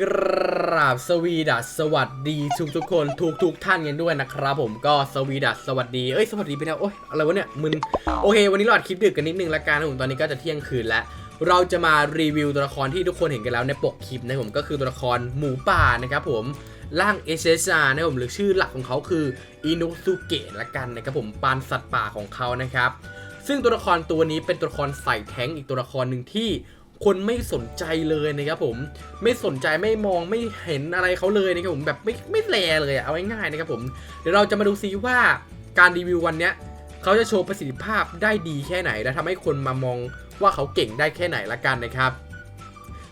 กราบสวีดัสสวัสดีทุกทุกคนทุกทุกท่านกันด้วยนะครับผมก็สวีดัสสวัสดีเอ้ยสวัสดีไปแล้วโอ๊ยอะไรวะเนี่ยมึนโอเค วันนี้เราอัดคลิปดึกกันนิดนึงละกันนะผมตอนนี้ก็จะเที่ยงคืนแล้ว เราจะมารีวิวตัวละครที่ทุกคนเห็นกันแล้วในปกคลิปนะผมก็คือตัวละครหมูป่านะครับผมร่างเอเชซานะผมหรือชื่อหลักของเขาคืออินุสุเกะละกันนะครับผมปานสัตว์ป่าของเขานะครับซึ่งตัวละครตัวนี้เป็นตัวละครใส่แท้งอีกตัวละครหนึ่งที่ คนไม่สนใจเลยนะครับผมไม่สนใจไม่มองไม่เห็นอะไรเขาเลยนะครับผมแบบไม่ไม่แลเลยอะเอาง่ายๆนะครับผมเดี๋ยวเราจะมาดูซิว่าการรีวิววันเนี้ยเขาจะโชว์ประสิทธิภาพได้ดีแค่ไหน และทำให้คนมามองว่าเขาเก่งได้แค่ไหนละกันนะครับ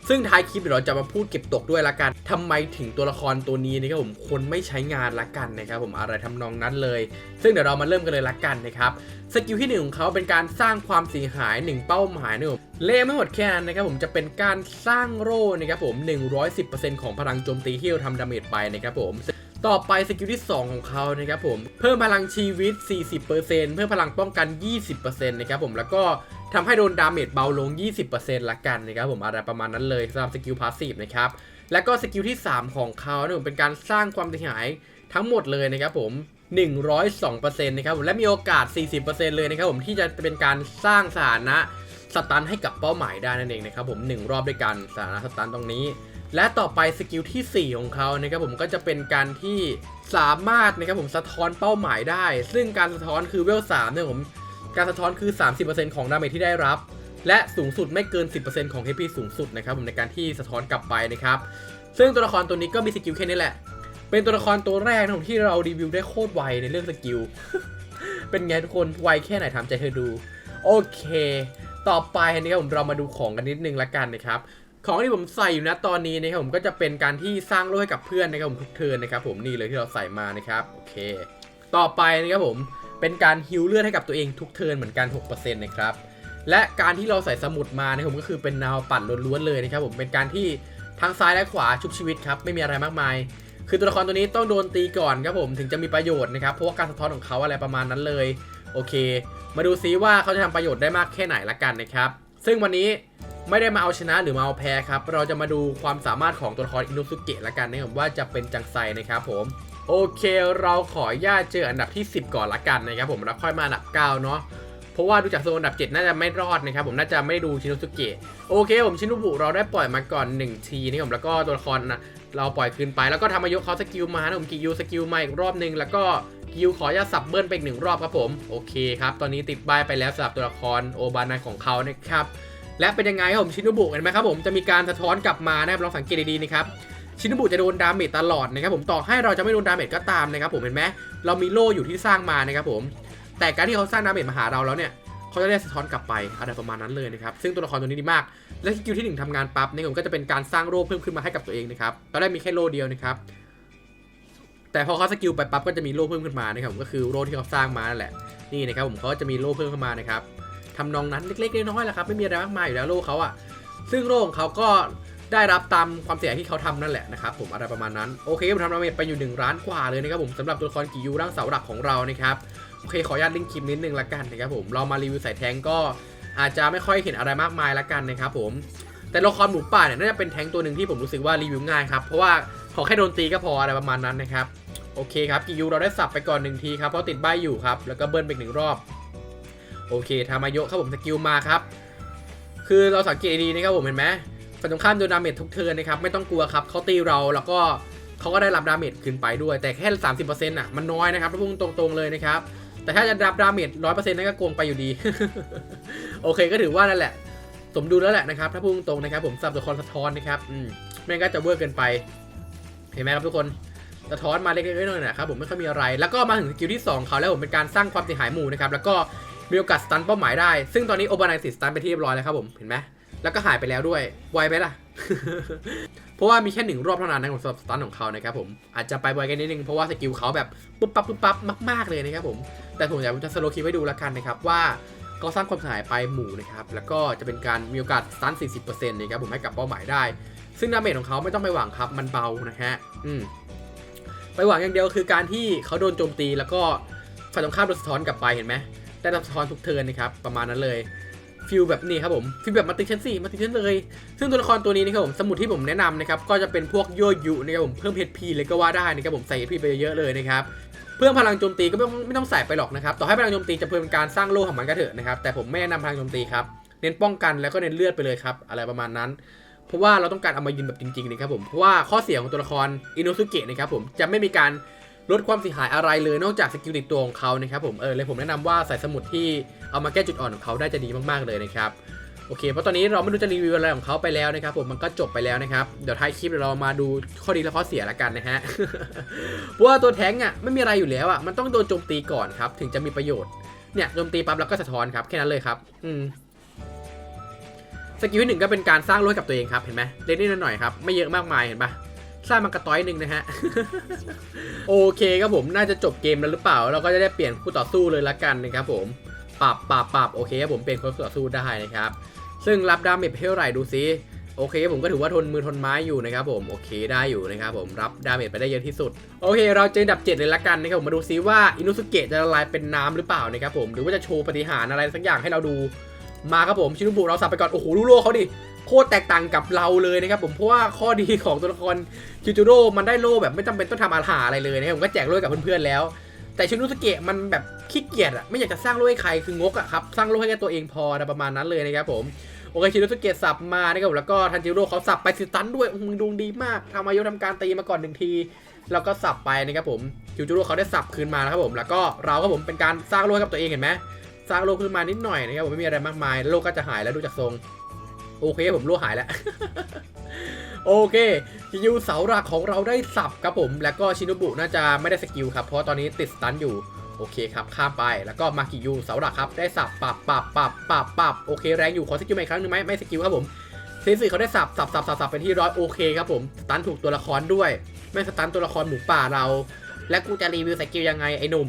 ซึ่งท้ายคลิปเดี๋ยวเราจะมาพูดเก็บตกด้วยละกันทำไมถึงตัวละครตัวนี้นะครับผมคนไม่ใช้งานละกันนะครับผมอะไรทำนองนั้นเลย ซึ่งเดี๋ยวเรามาเริ่มกันเลยละกันนะครับสกิลที่หนึ่งของเขาเป็นการสร้างความเสียหาย 1 เป้าหมายนะครับเล่ไม่หมดแค่นั้นนะครับผมจะเป็นการสร้างโร่นะครับผม 110%ของพลังโจมตีที่เราทำดาเมจไปนะครับผมต่อไปสกิลที่ 2 ของเขานะครับผม เพิ่มพลังชีวิต 40%เพิ่มพลังป้องกัน 20%นะครับผมแล้วก็ ทำให้โดนดาเมจเบาลง 20%ละกันนะครับผมอะไรประมาณนั้นเลยสำหรับสกิลพาสซีฟนะครับ แล้วก็สกิลที่ 3 ของเขาเนี่ยผมเป็นการสร้างความเสียหายทั้งหมดเลยนะครับผม102%นะครับผมและมีโอกาส 40%เลยนะครับผมที่จะเป็นการสร้างสถานะสตันให้กับเป้าหมายได้นั่นเองนะครับผม 1 รอบด้วยกันสถานะสตันตรงนี้ และต่อไปสกิลที่ 4 ของเขานะครับผมก็จะเป็นการที่สามารถนะครับผมสะท้อนเป้าหมายได้ ซึ่งการสะท้อนคือเวล3เนี่ยผม การสะท้อนคือ 30%ของดาเมจที่ได้รับ และสูงสุดไม่เกิน 10%ของ HP สูงสุดนะครับผมในการที่สะท้อนกลับไปนะครับ ซึ่งตัวละครตัวนี้ก็มีสกิลแค่นี้แหละ เป็นตัวละครตัวแรกนะผมที่เรารีวิวได้โคตรไวในเรื่องสกิล เป็นไงทุกคนไวแค่ไหนถามใจเธอดู โอเค ต่อไปนะครับผมเรามาดูของกันนิดนึงละกันนะครับของที่ผมใส่อยู่นะตอนนี้นะครับผมก็จะเป็นการที่สร้างโลกให้กับเพื่อนนะครับผมทุกเทิร์นนะครับผมนี่เลยที่เราใส่มานะครับโอเค ต่อไปนะครับผม เป็นการฮิวเลือดให้กับตัวเองทุกเทิร์นเหมือนกัน 6%นะครับและการที่เราใส่สมุดมานะครับผมก็คือเป็นแนวปั่นล้วนๆเลยนะครับผมเป็นการที่ทั้งซ้ายและขวาชุบชีวิตครับไม่มีอะไรมากมาย คือตัวละครตัวนี้ต้องโดนตีก่อนครับผมถึงจะมีประโยชน์นะครับเพราะว่าการสะท้อนของเขาอะไรประมาณนั้นเลยโอเค มาดูซิว่าเขาจะทำประโยชน์ได้มากแค่ไหนละกันนะครับซึ่งวันนี้ไม่ได้มาเอาชนะหรือมาเอาแพ้ครับเราจะมาดูความสามารถของตัวละครอินุสุเกะละกันนะครับว่าจะเป็นจังไซนะครับผม โอเคเราขอญาตเจออันดับที่ 10 ก่อนละกันนะครับผมแล้วค่อยมาอันดับ 9 เนาะเพราะว่าดูจากโซนอันดับ 7 น่าจะไม่รอดนะครับผมน่าจะไม่ดูชินุสุเกะโอเคผมชินุบุเราได้ปล่อยมาก่อน 1 ทีนะครับผมแล้วก็ตัวละครนะเราปล่อยคืนไปแล้วก็ทำมายกเขาสกิลมานะผมกิยูสกิลมาอีกรอบหนึงแล้วก็กิวขออย่าสับเบิ้ลไปอีกหนึ่งรอบครับผมโอเคครับตอนนี้ติดบายไปแล้วสำหรับตัวละครโอบานายของเขานะครับและเป็นยังไงครับผมชินุบุเห็นไหมครับผมจะมีการสะท้อนกลับมานะครับลองสังเกตดีๆนะครับ ชินุบุจะโดนดาเมจตลอดนะครับผมต่อให้เราจะไม่โดนดาเมจก็ตามนะครับผมเห็นไหมเรามีโล่อยู่ที่สร้างมานะครับผม แต่การที่เขาสร้างดาเมจมาหาเราแล้วเนี่ยเขาจะได้สะท้อนกลับไปอะไรประมาณนั้นเลยนะครับซึ่งตัวละครตัวนี้ดีมาก และสกิลที่ 1ทำงานปั๊บเนี่ยผมก็จะเป็นการสร้างโล่เพิ่มขึ้นมาให้กับตัวเองนะครับตอนแรกมีแค่โล่เดียวนะครับแต่พอเขาสกิลไปปั๊บก็จะมีโล่เพิ่มขึ้นมานะครับผมก็คือโล่ที่เขาสร้างมานั่นแหละนี่นะครับผมเขาจะมีโล่เพิ่มขึ้นมานะครับทำนองนั้นเล็กๆน้อยๆแหละครับไม่มีอะไรมากมายอยู่แล้วโล่เขาอะซึ่งโล่ของเขาก็ ได้รับตามความเสียหายที่เขาทำนั่นแหละนะครับผมอะไรประมาณนั้นโอเคผมทำดาเมจไปอยู่1ล้านกว่าเลยนะครับผมสำหรับตัวละครกิยูร่างเสาหลักของเรานะครับโอเคขออนุญาตลิงก์คลิปนิดนึงละกันนะครับผมเรามารีวิวใส่แทงก็อาจจะไม่ค่อยเห็นอะไรมากมายละกันนะครับผมแต่ละครหมูป่าเนี่ยน่าจะเป็นแทงตัวหนึ่งที่ผมรู้สึกว่ารีวิวง่ายครับเพราะว่าขอแค่โดนตีก็พออะไรประมาณนั้นนะครับโอเคครับกิยูเราได้สับไปก่อนหนึ่งทีครับเพราะติดใบอยู่ครับแล้วก็เบิ้ลไปอีกหนึ่งรอบโอเคทามาโยครับผมสกิลมาครับคือเราสังเกตดีนะครับผมเห็นไหม ฝั่งตรงข้ามโดนดาเมจทุกเทิร์นนะครับ ไม่ต้องกลัวครับเขาตีเราแล้วก็เขาก็ได้รับดาเมจขึ้นไปด้วย แต่แค่ 30%อะมันน้อยนะครับถ้าพูดตรงๆเลยนะครับ แต่ถ้าจะรับดาเมจร้อยเปอร์เซ็นต์นั่นก็โกงไปอยู่ดี โอเคก็ถือว่านั่นแหละ สมดุลแล้วแหละนะครับ ถ้าพูดตรงนะครับ ผมสับตัวละครสะท้อนนะครับอืมไม่งั้นก็จะเวอร์เกินไป เห็นไหมครับทุกคนสะท้อนมาเล็กๆน้อยๆนะครับผมไม่ค่อยมีอะไร แล้วก็มาถึงสกิลที่2เขาแล้วผมเป็นการสร้างความเสียหายหมู่นะครับแล้วก็มีโอกาสสตันเป้าหมายได้ ซึ่งตอนนี้โอบานายติดสตันไปที่เรียบร้อยแล้วครับผมเห็นไหม แล้วก็หายไปแล้วด้วย ไวไหมล่ะผราะว่ามีแค่หนึ่งรอบเท่านั้นนะของสตันของเขานะครับผมอาจจะไปไวกันนิดนึงเพราะว่าสกิลเขาแบบปุ๊บปั๊บปุ๊บปั๊บมากๆเลยนะครับผมแต่ผมอยากจะสโลคิปให้ดูล้วกันนะครับว่าก็สร้างความเสียหายไปหมู่นะครับแล้วก็จะเป็นการมีโอกาสสตัน 40%นะครับผมให้กับเป้าหมายได้ ซึ่งดาเมจของเขาไม่ต้องไปหวังครับมันเบานะฮะอืมไปหวังอย่างเดียวคือการที่เขาโดนโจมตีแล้วก็ฝ่ายตรงข้ามโดนสะท้อนกลับไปเห็นไหมได้รับสะท้อนทุกเทิร์นนะครับประมาณนั้นเลย ฟิลแบบนี้ครับผมฟิลแบบมาติชั้นสี่มาติชั้นเลย ซึ่งตัวละครตัวนี้นะครับผมสมุดที่ผมแนะนำนะครับก็จะเป็นพวกยั่วยุนะครับผมเพิ่ม HP เลยก็ว่าได้นะครับผมใส่ HP ไปเยอะๆเลยนะครับเพิ่มพลังโจมตีก็ไม่ต้องไม่ต้องใส่ไปหรอกนะครับต่อให้พลังโจมตีจะเพิ่มการสร้างโล่ของมันก็เถอะนะครับแต่ผมไม่แนะนำพลังโจมตีครับเน้นป้องกันแล้วก็เน้นเลือดไปเลยครับอะไรประมาณนั้นเพราะว่าเราต้องการเอามายืนแบบจริงๆนะครับผมเพราะว่าข้อเสียของตัวละครอินโนสุเกะนะครับผมจะไม่มีการ ลดความเสียหายอะไรเลยนอกจากสกิลติดตัวของเขานะครับผมเออเลยผมแนะนำว่าใส่สมุดที่เอามาแก้จุดอ่อนของเขาได้จะดีมากๆเลยนะครับโอเคเพราะตอนนี้เราไม่รู้จะรีวิวอะไรของเขาไปแล้วนะครับผมมันก็จบไปแล้วนะครับเดี๋ยวท้ายคลิปเรามาดูข้อดีและข้อเสียละกันนะฮะเพราะว่าตัวแท้งอะไม่มีอะไรอยู่แล้วอะมันต้องโดนโจมตีก่อนครับถึงจะมีประโยชน์เนี่ยโจมตีปั๊บแล้วก็สะท้อนครับแค่นั้นเลยครับ อืมสกิลที่หนึ่งก็เป็นการสร้างรถกับตัวเองครับเห็นไหมเล็กนิดหน่อยครับไม่เยอะมากมายเห็นปะ สร้างมันกระต้อยหนึ่งนะฮะ โอเคครับผมน่าจะจบเกมแล้วหรือเปล่า เราก็จะได้เปลี่ยนคู่ต่อสู้เลยละกันนะครับผมปรับปรับปรับโอเคครับผมเปลี่ยนคู่ต่อสู้ได้นะครับ ซึ่งรับดาเมจเท่าไหร่ดูซิโอเคผมก็ถือว่าทนมือทนไม้อยู่นะครับผมโอเคได้อยู่นะครับผมรับดาเมจไปได้เยอะที่สุด โอเค เราเจออันดับ 7 เลยละกันนะครับผมมาดูซิว่าอินุสุเกะจะละลายเป็นน้ำหรือเปล่านะครับผมหรือว่าจะโชว์ปฏิหารอะไรสักอย่างให้เราดูมาครับผมชินุบุเราสับไปก่อนโอ้โหดูโลเขาดิ โคตรแตกต่างกับเราเลยนะครับผมเพราะว่าข้อดีของตัวละครคิวจูโร่มันได้โล่แบบไม่จำเป็นต้องทำอาหารอะไรเลยนะครับผมก็แจกโล่กับเพื่อนๆแล้ว แต่ชินุสเกะมันแบบขี้เกียจอะไม่อยากจะสร้างโล่ให้ใครคืองกอะครับสร้างโล่ให้แค่ตัวเองพอนะประมาณนั้นเลยนะครับผมโอเคชิโนสุเกะสับมานะครับผมแล้วก็ทันจิโร่เขาสับไปสิตันด้วยมึงดวงดีมากทำอายุทำการตีมาก่อนหนึ่งทีแล้วก็สับไปนะครับผมจิโร่เขาได้สับคืนมานะครับผมแล้วก็เราก็ผมเป็นการสร้างโลให้กับตัวเองเห็นไหมสร้างโลขึ้นมานิดหน่อยนะครับผมไม่มีอะไรมากมายโลก็จะหายแล้วดูจากทรง โอเคผมโลหายแล้ว โอเคคิวเสาหลักของเราได้สับครับผม แล้วก็ชิน o บุน่าจะไม่ได้สกิลครับ เพราะตอนนี้ติดสตันอยู่ โอเคครับ ข้ามไป แล้วก็มากิยูเสาหลักครับ ได้สับปับปับปับปับปับโอเคแรงอยู่ ขอสกิลใหม่ครั้งหนึงไหมไม่สกิลครับผมเซนสึเขาได้สับสับสับสับสับเป็นที่ร้อยโอเคครับผม สตันถูกตัวละครด้วย ไม่สตันตัวละครหมูป่าเรา และกูจะรีวิวสกิลยังไงไอ้หนุ่ม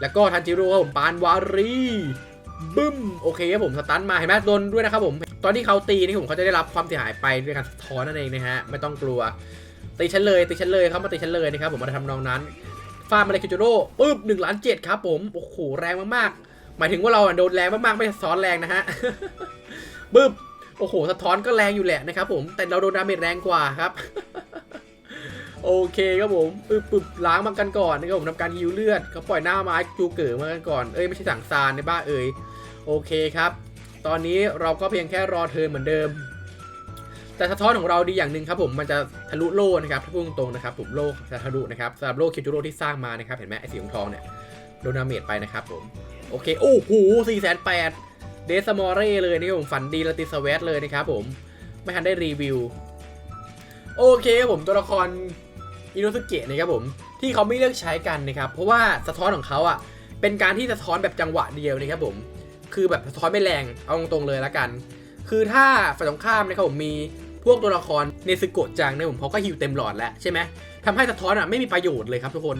แล้วก็ทันจิโร่ครับผมปานวารี บึ้มโอเคครับผมสตันมาเห็นไหมโดนด้วยนะครับผมตอนที่เขาตีนี่ผมเขาจะได้รับความเสียหายไปด้วยการสะท้อนนั่นเองนะฮะไม่ต้องกลัวตีฉันเลยตีฉันเลยเขามาตีฉันเลยนะครับผมมาทำนองนั้นฟาร์มอะไรคิวจูโร่ปึ๊บหนึ่งล้านเจ็ดครับผมโอ้โหแรงมากๆหมายถึงว่าเราโดนแรงมากๆไม่สะท้อนแรงนะฮะปึ๊บโอ้โหสะท้อนก็แรงอยู่แหละนะครับผมแต่เราโดนดาเมจแรงกว่าครับโอเคครับผมปึ๊บปึ๊บล้างมันกันก่อนนะครับผมทำการฮิวเลือดเขาปล่อยหน้าไม้จูเก๋มากันก่อนเอ้ยไม่ใช่ถังซานในบ้าเอ่ย โอเคครับ ตอนนี้เราก็เพียงแค่รอเทิร์นเหมือนเดิม แต่สะท้อนของเราดีอย่างหนึ่งครับผมมันจะทะลุโล่นะครับถ้าพูดตรงๆนะครับผมโล่จะทะลุนะครับสำหรับโล่คิวจูโร่ที่สร้างมานะครับเห็นไหมไอสีทองเนี่ยโดนาเมจไปนะครับผมโอเคโอ้โหสี่แสนแปดเดสมอร์เร่เลยนะครับผมฝันดีลาติสเวตเลยนะครับผมไม่ทันได้รีวิว โอเคครับผมตัวละครอิโนสุเกะนะครับผมที่เขาไม่เลือกใช้กันนะครับเพราะว่าสะท้อนของเขาอะเป็นการที่สะท้อนแบบจังหวะเดียวนะครับผม คือแบบสะท้อนไม่แรงเอาตรงๆเลยละกัน คือถ้าฝ่ายตรงข้ามนะครับผมมีพวกตัวละครเนซึโกะจังเนี่ยผมเขาก็ฮิวเต็มหลอดแล้วใช่ไหมทำให้สะท้อนอะไม่มีประโยชน์เลยครับทุกคน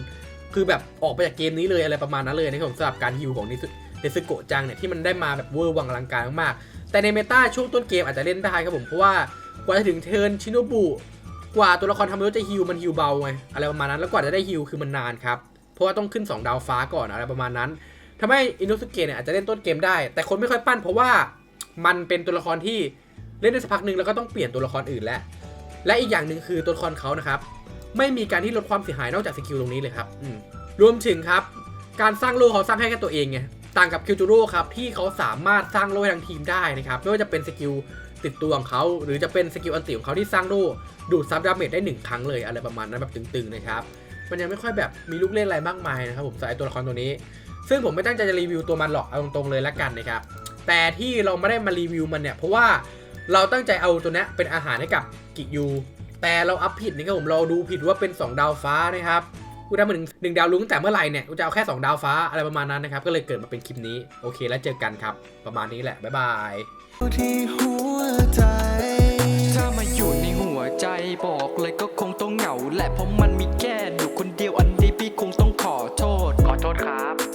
คือแบบออกไปจากเกมนี้เลยอะไรประมาณนั้นเลยนะครับผมสำหรับการฮิวของเนซึเนซึโกะจังเนี่ยที่มันได้มาแบบเวอร์วังอลังการมากๆแต่ในเมตาช่วงต้นเกมอาจจะเล่นได้ครับผมเพราะว่ากว่าจะถึงเทิร์นชิโนบุกว่าตัวละครทำให้จะฮิวมันฮิวเบาไงอะไรประมาณนั้นแล้วกว่าจะได้ฮิวคือมันนานครับเพราะว่าต้องขึ้นสองดาวฟ้าก่อนอะไรประมาณนั้น ทำให้อินโนสุเกะเนี่ยอาจจะเล่นต้นเกมได้ แต่คนไม่ค่อยปั้นเพราะว่ามันเป็นตัวละครที่เล่นได้สักพักหนึ่งแล้วก็ต้องเปลี่ยนตัวละครอื่นแล้ว และอีกอย่างหนึ่งคือตัวละครเขานะครับ ไม่มีการที่ลดความเสียหายนอกจากสกิลตรงนี้เลยครับรวมถึงครับ การสร้างโล่เขาสร้างให้แค่ตัวเองไงต่างกับคิวจูโร่ครับที่เขาสามารถสร้างโล่ให้ทั้งทีมได้นะครับไม่ว่าจะเป็นสกิลติดตัวของเขาหรือจะเป็นสกิลอันติของเขาที่สร้างโล่ดูดซับดาเมจได้หนึ่งครั้งเลยอะไรประมาณนั้นแบบตึงๆนะครับมันยังไม่ค่อยแบบมีลูกเล่นอะไรมากมายนะครับผมสำหรับไอ้ตัวละครตัวนี้ ซึ่งผมไม่ตั้งใจจะรีวิวตัวมันหรอกเอาตรงๆเลยละกันนะครับ แต่ที่เราไม่ได้มารีวิวมันเนี่ย เพราะว่าเราตั้งใจเอาตัวนี้เป็นอาหารให้กับกิยู แต่เราอัพผิดนะครับผมเราดูผิดว่าเป็น 2 ดาวฟ้านะครับกูได้มาหนึ่งหนึ่งดาวลุ้งแต่เมื่อไหร่เนี่ยกูจะเอาแค่ 2 ดาวฟ้าอะไรประมาณนั้นนะครับ ก็เลยเกิดมาเป็นคลิปนี้ โอเคแล้วเจอกันครับ ประมาณนี้แหละ บ๊ายบายที่หัวใจ ถ้ามาอยู่ในหัวใจบอกเลยก็คงต้องเหงาแหละเพราะมันมีแค่หนูคนเดียวอันนี้พี่คง